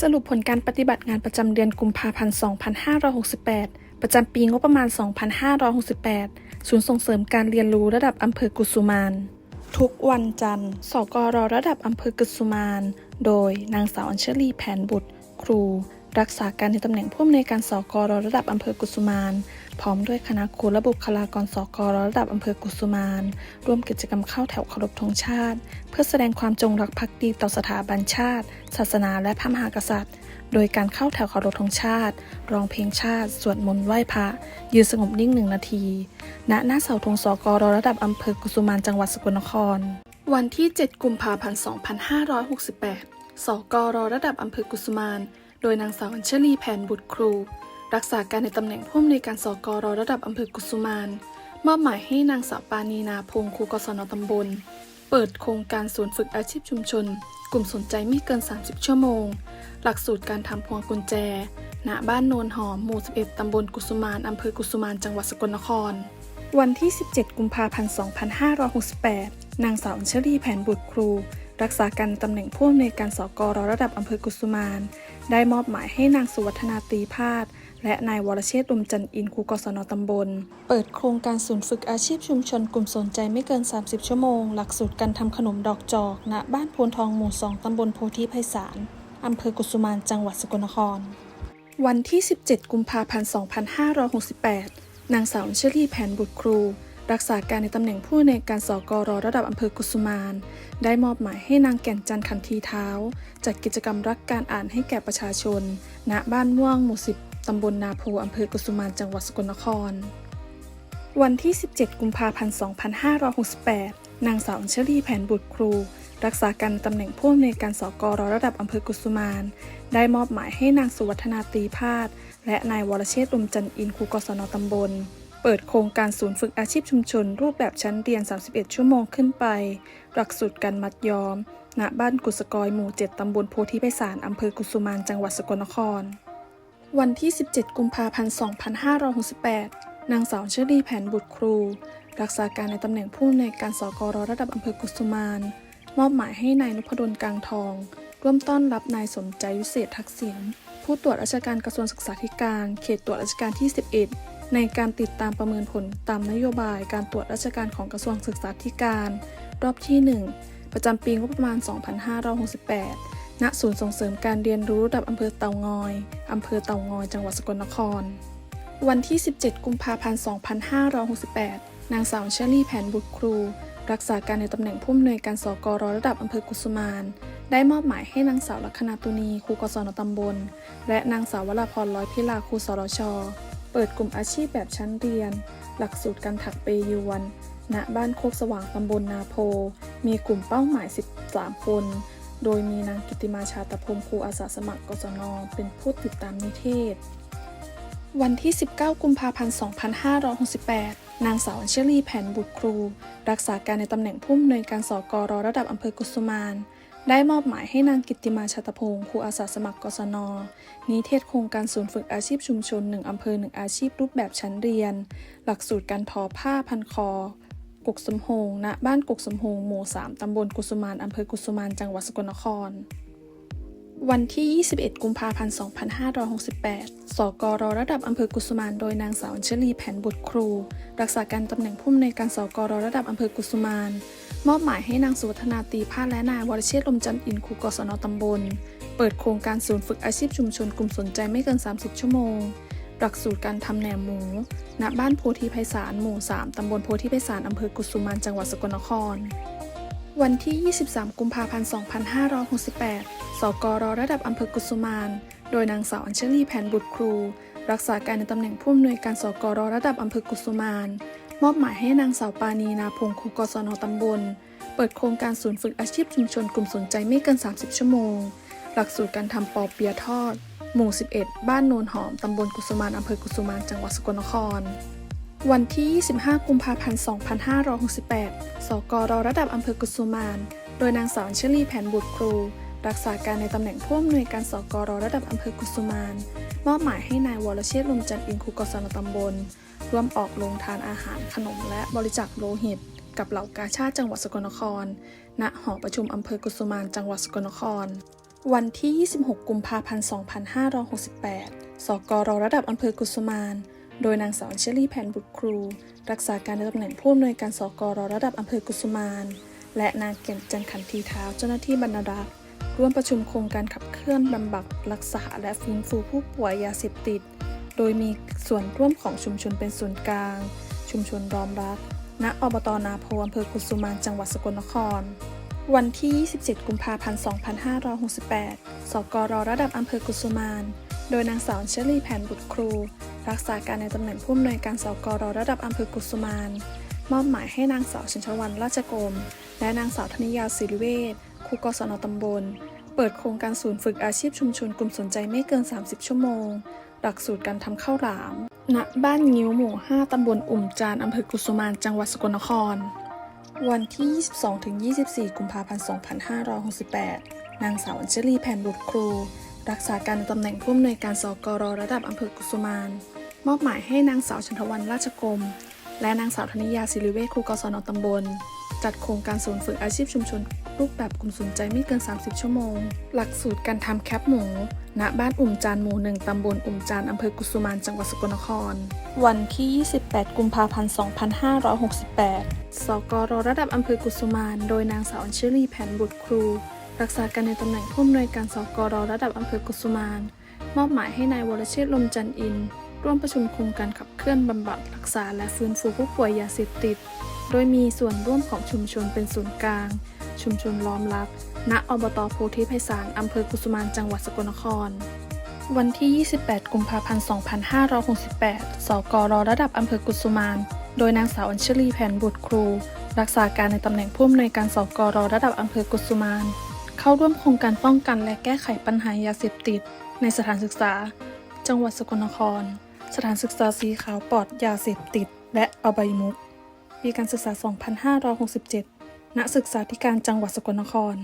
สรุปผลการปฏิบัติงานประจำเดือนกุมภาพันธ์ 2568 ประจำปีงบประมาณ 2568 ศูนย์ส่งเสริมการเรียนรู้ระดับอำเภอกุสุมาน ทุกวันจันทร์ สกรระดับอำเภอกุสุมาน โดยนางสาวอัญชลีแผนบุตร ครู รักษาการในตำแหน่งผู้อำนวยการสกรระดับอำเภอกุสุมาน พร้อมด้วยคณะครูและบุคลากรสกรระดับอำเภอกุสุมานร่วมกิจกรรมเข้าแถวเคารพธงชาติ เพื่อแสดงความจงรักภักดีต่อสถาบันชาติ ศาสนาและพระมหากษัตริย์ โดยการเข้าแถวเคารพธงชาติ ร้องเพลงชาติ สวดมนต์ไหว้พระ ยืนสงบนิ่งหนึ่งนาที ณ หน้าเสาธงสกรระดับอำเภอกุสุมานจังหวัดสกลนคร วันที่ 7 กุมภาพันธ์ 2568สกรระดับอำเภอกุสุมาน โดยนางสาวอัญชลีแผนบุตรครู รักษาการในตำแหน่งผู้อำนวยการสกรระดับอำเภอกุสุมาน มอบหมายให้นางสาวปานีนาพงครูกศนตำบล เปิดโครงการศูนย์ฝึกอาชีพชุมชน กลุ่มสนใจไม่เกิน 30 ชั่วโมง หลักสูตรการทำพวงกุญแจ ณ บ้านโนนหอม หมู่ 11 ตำบลกุสุมาน อำเภอกุสุมาน จังหวัดสกลนคร วันที่ 17 กุมภาพันธ์ 2568 นางสาวอัญชลีแผนบุตรครู รักษาการตำแหน่งผู้อำนวยการสกรระดับอำเภอกุสุมาน ได้มอบหมายให้นางสุวัฒนาตีพาดและนายวรเชษฐ์อุมจันอินครูกศนตำบล เปิดโครงการศูนย์ฝึกอาชีพชุมชนกลุ่มสนใจไม่เกิน 30 ชั่วโมง หลักสูตรการทำขนมดอกจอก ณ บ้านโพนทองหมู่ 2 ตำบลโพธิไพศาลอำเภอกุสุมานจังหวัดสกลนคร วันที่ 17 กุมภาพันธ์ 2568 นางสาวอัญชลีแผนบุตรครู รักษาการในตำแหน่งผู้ในการสกรระดับอำเภอกุสุมาน ได้มอบหมายให้นางแก่นจันทร์ขันทีเท้า จัดกิจกรรมรักการอ่านให้แก่ประชาชน ณ บ้านม่วงหมู่10ตำบลนาโพอำเภอกุสุมาน จังหวัดสกลนคร วันที่ 17 กุมภาพันธ์ 2568 นางสาวอัญชลีแผนบุตรครู รักษาการตำแหน่งผู้อำนวยการสกรระดับอำเภอกุสุมาน ได้มอบหมายให้นางสุวัฒนาตีพาดและนายวรเชษฐ์อุมจันอินครูกศนตำบล เปิดโครงการศูนย์ฝึกอาชีพชุมชน รูปแบบชั้นเรียน 31 ชั่วโมงขึ้นไป หลักสูตรการมัดย้อม ณ บ้านกุสกอยหมู่ 7 ตำบลโพธิไพศาล อำเภอกุสุมาน จังหวัดสกลนคร วันที่ 17 กุมภาพันธ์ 2568 นางสาวเชอรี่แผนบุตรครู รักษาการในตำแหน่งผู้อำนวยการสกรระดับอำเภอกุสุมาน มอบหมายให้นายนพดลกลางทอง ร่วมต้อนรับนายสมใจวิเศษทักษิณผู้ตรวจราชการกระทรวงศึกษาธิการ เขตตรวจราชการที่ 11 ในการติดตามประเมินผลตามนโยบายการตรวจราชการของกระทรวงศึกษาธิการ รอบที่ 1 ประจำปีงบประมาณ 2568 ณ ศูนย์ส่งเสริมการเรียนรู้ระดับอำเภอเตางอย อำเภอเตางอย จังหวัดสกลนคร วันที่ 17 กุมภาพันธ์ 2568 นางสาวเชอรี่แผนบุตรครู รักษาการในตำแหน่งผู้อำนวยการสกรระดับอำเภอกุสุมานได้มอบหมายให้นางสาวลัคนาตุนีครูกศนตำบล และนางสาววราพรร้อยพิลาครูสรช เปิดกลุ่มอาชีพแบบชั้นเรียน หลักสูตรการถักเปยวน ณ บ้านโคกสว่างตำบลนาโพ มีกลุ่มเป้าหมาย 13 คน โดยมีนางกิติมาชาตพงศ์ครูอาสาสมัครกศน เป็นผู้ติดตามนิเทศ วันที่ 19 กุมภาพันธ์ 2568 นางสาวอัญชลีแผนบุตรครู รักษาการในตำแหน่งผู้อำนวยการสกรระดับอำเภอกุสุมาน ได้มอบหมายให้นางกิติมาชาตพงศ์ครูอาสาสมัครกศน นิเทศโครงการศูนย์ฝึกอาชีพชุมชน 1 อำเภอ 1 อาชีพรูปแบบชั้นเรียน หลักสูตรการทอผ้าพันคอกุกสมโฮงณบ้านกุกสมโฮงหมู่ 3 ตำบลกุสุมาน อำเภอกุสุมาน จังหวัดสกลนคร วันที่ 21 กุมภาพันธ์ 2568 สกรระดับอำเภอกุสุมานโดยนางสาวอัญชลีแผนบุตรครู รักษาการตำแหน่งผู้อำนวยการสกรระดับอำเภอกุสุมาน มอบหมายให้นางสุวัฒนาตีพาดและนายวรเชษลมจันทร์อินครูกศนตำบล เปิดโครงการศูนย์ฝึกอาชีพชุมชนกลุ่มสนใจไม่เกิน 30 ชั่วโมง หลักสูตรการทำแหนมหมู ณ บ้านโพธิไพศาลหมู่ 3 ตำบลโพธิไพศาลอำเภอกุสุมานจังหวัดสกลนคร วันที่ 23 กุมภาพันธ์ 2568 สกรระดับอำเภอกุสุมาน โดยนางสาวอัญชลีแผนบุตรครู รักษาการในตำแหน่งผู้อำนวยการสกรระดับอำเภอกุสุมาน มอบหมายให้นางสาวปานีนาพงศ์ครูกศนตำบล เปิดโครงการศูนย์ฝึกอาชีพชุมชนกลุ่มสนใจไม่เกิน 30 ชั่วโมง หลักสูตรการทำปอเปียทอด หมู่ 11 บ้านโนนหอม ตำบลกุสุมานอำเภอกุสุมานจังหวัดสกลนคร วันที่ 25 กุมภาพันธ์ 2568 สกรระดับอำเภอกุสุมาน โดยนางสาวอัญชลีแผนบุตรครู รักษาการในตำแหน่งผู้อำนวยการสกรระดับอำเภอกุสุมาน มอบหมายให้นายวรเชษฐ์ลมจันทร์อินครูกศนตำบล ร่วมออกลงทานอาหารขนมและบริจาคโลหิต กับเหล่ากาชาติจังหวัดสกลนคร ณ หอประชุมอำเภอกุสุมานจังหวัดสกลนคร วันที่ 26 กุมภาพันธ์ 2568 สกรระดับอำเภอกุสุมาน โดยนางสาวเชลี่แผ่นบุตรครู รักษาการในตำแหน่งผู้อำนวยการสกรระดับอำเภอกุสุมาน และนางเก่งจันขันทีเท้าเจ้าหน้าที่บรรณารักษ์ ร่วมประชุมโครงการขับเคลื่อนบำบัดรักษา และฟื้นฟูผู้ป่วยยาเสพติด โดยมีส่วนร่วมของชุมชนเป็นศูนย์กลาง ชุมชนรอมรัก ณ อบตนาโพอำเภอกุสุมานจังหวัดสกลนคร วันที่ 27 กุมภาพันธ์ 2568 สกรระดับอำเภอกุสุมาน โดยนางสาวเชลี่แผ่นบุตรครู รักษาการในตำแหน่งผู้อำนวยการสกรระดับอำเภอกุสุมานมอบหมายให้นางสาวชินชวันราชกรมและนางสาวธนิยาศิริเวช ครูกศนตำบล เปิดโครงการศูนย์ฝึกอาชีพชุมชนกลุ่มสนใจไม่เกิน 30 ชั่วโมง หลักสูตรการทำข้าวหลาม ณ บ้านงิ้วหมู่ 5 ตำบลอุ่มจานอำเภอกุสุมาน จังหวัดสกลนคร วันที่ 22-24 กุมภาพันธ์ 2568 นางสาวอัญชลีแผ่นบุตรครู รักษาการตำแหน่งผู้อำนวยการสกรระดับอำเภอกุสุมาน มอบหมายให้นางสาวชันทวันราชกรมและนางสาวธนิยาศิริเวชครูกศนตำบล จัดโครงการศูนย์ฝึกอาชีพชุมชน รูปแบบกลุ่มสนใจไม่เกิน 30 ชั่วโมง หลักสูตรการทำแคปหมู ณ บ้านอุ่มจานหมู่หนึ่งตำบลอุ่มจานอำเภอกุสุมาน จังหวัดสกลนคร วันที่ 28 กุมภาพันธ์ 2568 สกรระดับอำเภอกุสุมาน โดยนางสาวอัญชลีแผ่นบุตรครู รักษาการในตำแหน่งผู้อำนวยการสกรระดับอำเภอกุสุมาน มอบหมายให้นายวรเชษฐ์ลมจันทร์อิน ร่วมประชุมโครงการขับเคลื่อนบำบัดรักษาและฟื้นฟูผู้ป่วยยาเสพติด โดยมีส่วนร่วมของชุมชนเป็นศูนย์กลาง ชุมชนล้อมรักณอบตโพธิไพศาลอำเภอกุสุมาน จังหวัดสกลนคร วันที่ 28 กุมภาพันธ์ 2568 สกรระดับอำเภอกุสุมาน โดยนางสาวอัญชลีแผ่นบุตรครู รักษาการในตำแหน่งผู้อำนวยการสกรระดับอำเภอกุสุมาน เข้าร่วมโครงการป้องกันและแก้ไขปัญหายาเสพติด ในสถานศึกษา จังหวัดสกลนคร สถานศึกษาสีขาวปลอดยาเสพติด และอบายมุกปีการศึกษา 2567 ณศึกษาธิการจังหวัดสกลนคร